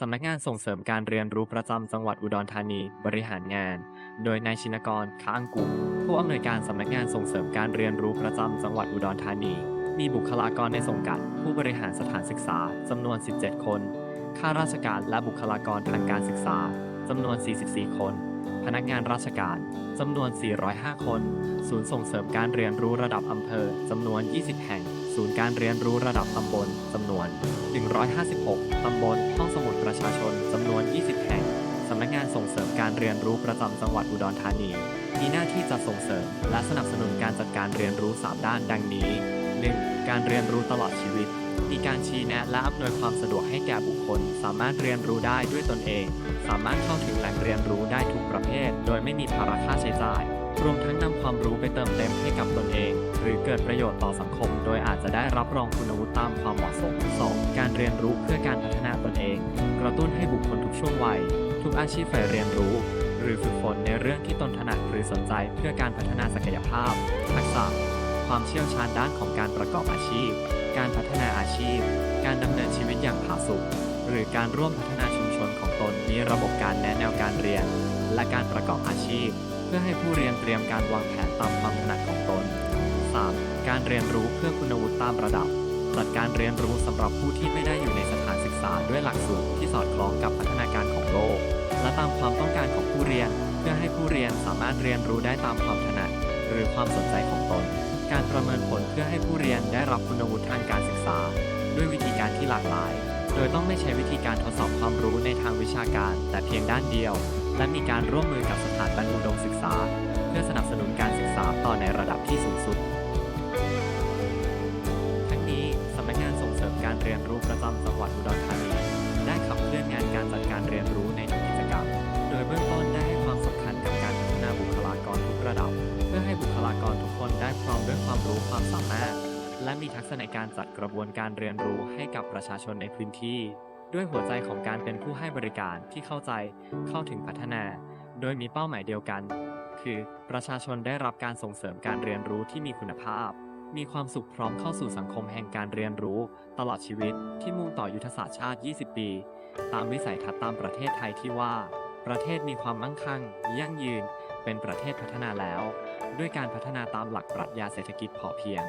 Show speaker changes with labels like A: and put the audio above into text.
A: สำนักงานส่งเสริมการเรียนรู้ประจำจังหวัดอุดรธานี บริหารงาน โดยนายชินกร ค้างกุลผู้อำนวยการสำนักงานส่งเสริมการเรียนรู้ประจำจังหวัดอุดรธานี มีบุคลากรในสังกัด ผู้บริหารสถานศึกษาจำนวน 17 คน ข้าราชการและบุคลากรทางการศึกษาจำนวน 44 คน พนักงานราชการจำนวน 405 คน ศูนย์ส่งเสริมการเรียนรู้ระดับอำเภอจำนวน 20 แห่ง ศูนย์การเรียนรู้ระดับตำบลจำนวน 156 ตำบลห้องสมุด เรียนรู้ประจำจังหวัดอุดรธานี มีหน้าที่จะส่งเสริม และสนับสนุนการจัดการเรียนรู้ 3 ด้านดังนี้ 1. การเรียนรู้ตลอดชีวิต มีการชี้แนะและอำนวยความสะดวกให้แก่บุคคล สามารถเรียนรู้ได้ด้วยตนเอง สามารถเข้าถึงแหล่งเรียนรู้ได้ทุกประเภท โดยไม่มีภาระค่าใช้จ่าย รวมทั้งนำความรู้ไปเติมเต็มให้กับตนเอง หรือเกิดประโยชน์ต่อสังคม โดยอาจจะได้รับรองคุณวุฒิตามความเหมาะสม 2. การเรียนรู้เพื่อการพัฒนาตนเอง กระตุ้นให้บุคคลทุกช่วงวัย ทุกอาชีพใฝ่เรียนรู้ หรือฝึกฝนในเรื่องที่ตนถนัดหรือสนใจเพื่อการพัฒนาศักยภาพ ทักษะ ความเชี่ยวชาญด้านของการประกอบอาชีพ การพัฒนาอาชีพ การดำเนินชีวิตอย่างผาสุกหรือการร่วมพัฒนาชุมชนของตนมีระบบการแนะแนวการเรียน และการประกอบอาชีพ เพื่อให้ผู้เรียนเตรียมการวางแผนตามความถนัดของตน 3. การเรียนรู้เพื่อคุณวุฒิตามระดับ จัดการเรียนรู้สำหรับผู้ที่ไม่ได้อยู่ในสถานศึกษาด้วยหลักสูตรที่สอดคล้องกับพัฒ ตามความต้องการของผู้เรียน เพื่อให้ผู้เรียนสามารถเรียนรู้ได้ตามความถนัด หรือความสนใจของตน การประเมินผลเพื่อให้ผู้เรียนได้รับคุณวุฒิทางการศึกษา ด้วยวิธีการที่หลากหลาย โดยต้องไม่ใช้วิธีการทดสอบความรู้ในทางวิชาการ แต่เพียงด้านเดียว และมีการร่วมมือกับสถานบันอุดมศึกษา เพื่อสนับสนุนการศึกษาต่อในระดับที่สูงสุดทั้งนี้สำนักงานส่งเสริมการเรียนรู้ประจำจังหวัดอุดรธานี และมีทักษะในการจัดกระบวนการเรียนรู้ให้กับประชาชนในพื้นที่ ด้วยหัวใจของการเป็นผู้ให้บริการที่เข้าใจเข้าถึงพัฒนา โดยมีเป้าหมายเดียวกัน คือประชาชนได้รับการส่งเสริมการเรียนรู้ที่มีคุณภาพ มีความสุขพร้อมเข้าสู่สังคมแห่งการเรียนรู้ ตลอดชีวิตที่มุ่งต่อยุทธศาสตร์ชาติ 20 ปี ตามวิสัยทัศน์ตามประเทศไทยที่ว่า ประเทศมีความมั่งคั่ง ยั่งยืน เป็นประเทศพัฒนาแล้ว ด้วยการพัฒนาตามหลักปรัชญาเศรษฐกิจพอเพียง